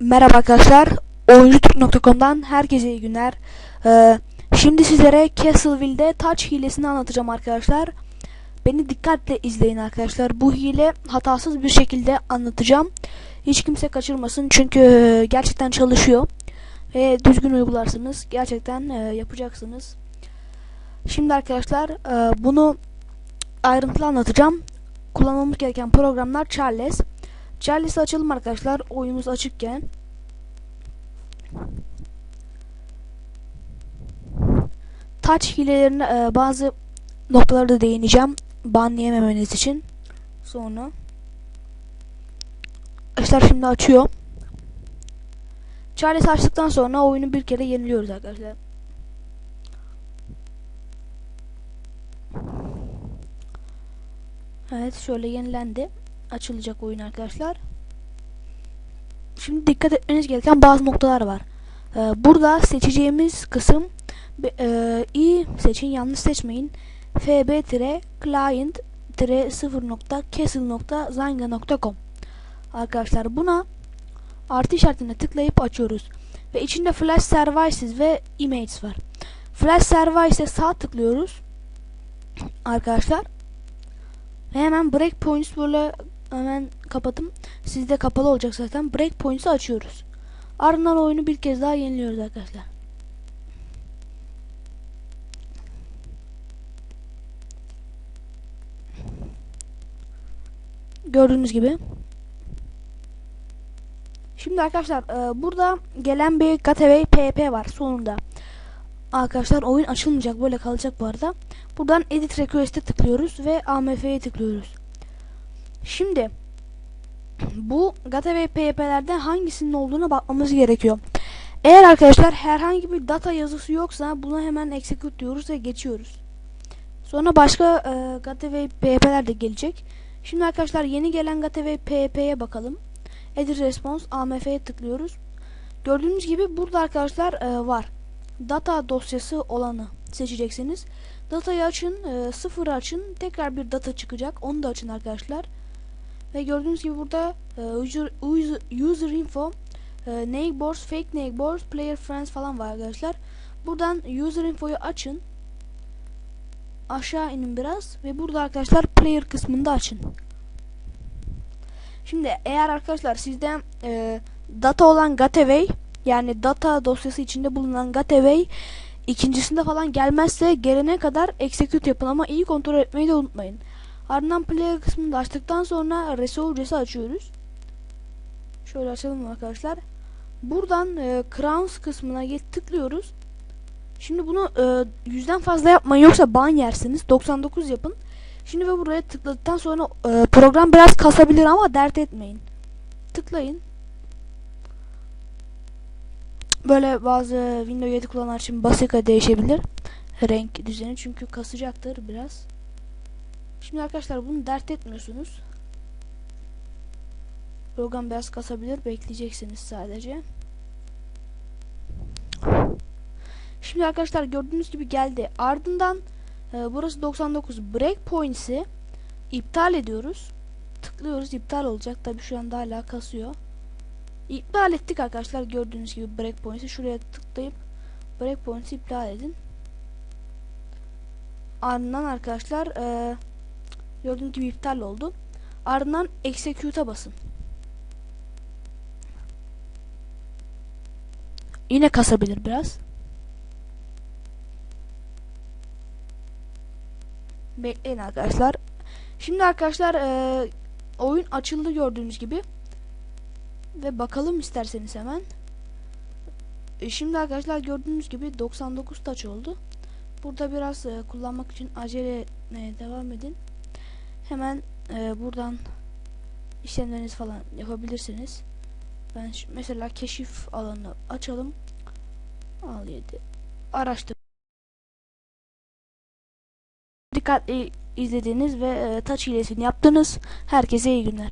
Merhaba arkadaşlar. Oyuncuturk.com'dan herkese iyi günler. Ee, şimdi sizlere Castleville'de touch hilesini anlatacağım arkadaşlar. Beni dikkatle izleyin arkadaşlar. Bu hile hatasız bir şekilde anlatacağım. Hiç kimse kaçırmasın çünkü e, gerçekten çalışıyor. Ve düzgün uygularsınız. Gerçekten e, yapacaksınız. Şimdi arkadaşlar e, bunu ayrıntılı anlatacağım. Kullanmamız gereken programlar Charles. Charles'i açalım arkadaşlar. Oyunumuz açıkken. Touch hilelerine e, bazı noktaları da değineceğim. Ban yememeniz için. Sonra. Arkadaşlar şimdi açıyor. Charles açtıktan sonra oyunu bir kere yeniliyoruz arkadaşlar. Evet şöyle yenilendi. Açılacak oyun arkadaşlar. Şimdi dikkat etmeniz gereken bazı noktalar var. Ee, burada seçeceğimiz kısım e, i seçin yanlış seçmeyin. fb-client-0.castle.zynga.com Arkadaşlar buna artı işaretine tıklayıp açıyoruz. Ve içinde Flash Services ve Images var. Flash Services'e sağ tıklıyoruz. Arkadaşlar ve hemen breakpoints böyle hemen kapattım. Sizde kapalı olacak zaten. Breakpoints'ı açıyoruz. Ardından oyunu bir kez daha yeniliyoruz arkadaşlar. Gördüğünüz gibi. Şimdi arkadaşlar e, burada gelen bir Gateway PP var sonunda. Arkadaşlar oyun açılmayacak böyle kalacak bu arada. Buradan Edit Request'e tıklıyoruz ve AMF'ye tıklıyoruz. Şimdi bu Gateway PHP'lerden hangisinin olduğuna bakmamız gerekiyor. Eğer arkadaşlar herhangi bir data yazısı yoksa buna hemen execute diyoruz ve geçiyoruz. Sonra başka e, Gateway PHP'ler de gelecek. Şimdi arkadaşlar yeni gelen Gateway PHP'ye bakalım. Edit Response AMF'ye tıklıyoruz. Gördüğünüz gibi burada arkadaşlar e, var. Data dosyası olanı seçeceksiniz. Datayı açın, e, sıfır açın. Tekrar bir data çıkacak. Onu da açın arkadaşlar. Ve gördüğünüz gibi burada e, user, user, info, e, neighbors, fake neighbors, player friends falan var arkadaşlar. Buradan user info'yu açın. Aşağı inin biraz ve burada arkadaşlar player kısmında açın. Şimdi eğer arkadaşlar sizde e, data olan Gateway yani data dosyası içinde bulunan Gateway ikincisinde falan gelmezse gelene kadar execute yapın ama iyi kontrol etmeyi de unutmayın. Ardından player kısmını da açtıktan sonra resolve'si açıyoruz. Şöyle açalım arkadaşlar. Buradan e, crowns kısmına git tıklıyoruz. Şimdi bunu e, yüzden fazla yapmayın yoksa ban yersiniz. 99 yapın. Şimdi ve buraya tıkladıktan sonra e, program biraz kasabilir ama dert etmeyin. Tıklayın. Böyle bazı Windows 7 kullananlar için basika değişebilir. Renk düzeni çünkü kasacaktır biraz. Şimdi arkadaşlar bunu dert etmiyorsunuz. Program biraz kasabilir. Bekleyeceksiniz sadece. Şimdi arkadaşlar gördüğünüz gibi geldi. Ardından e, burası 99 breakpoints'i iptal ediyoruz. Tıklıyoruz iptal olacak. Tabi şu anda hala kasıyor. İptal ettik arkadaşlar gördüğünüz gibi breakpoints'i şuraya tıklayıp breakpoints'i iptal edin. Ardından arkadaşlar e, gördüğünüz gibi iptal oldu. Ardından execute'a basın. Yine kasabilir biraz. Bekleyin arkadaşlar. Şimdi arkadaşlar e, oyun açıldı gördüğünüz gibi. Ve bakalım isterseniz hemen. E, şimdi arkadaşlar gördüğünüz gibi 99 taç oldu. Burada biraz e, kullanmak için acele e, devam edin. Hemen e, buradan işlemleriniz falan yapabilirsiniz. Ben mesela keşif alanını açalım. Al 7. Araştır. Dikkatli izlediğiniz ve e, touch hilesini yaptınız. Herkese iyi günler.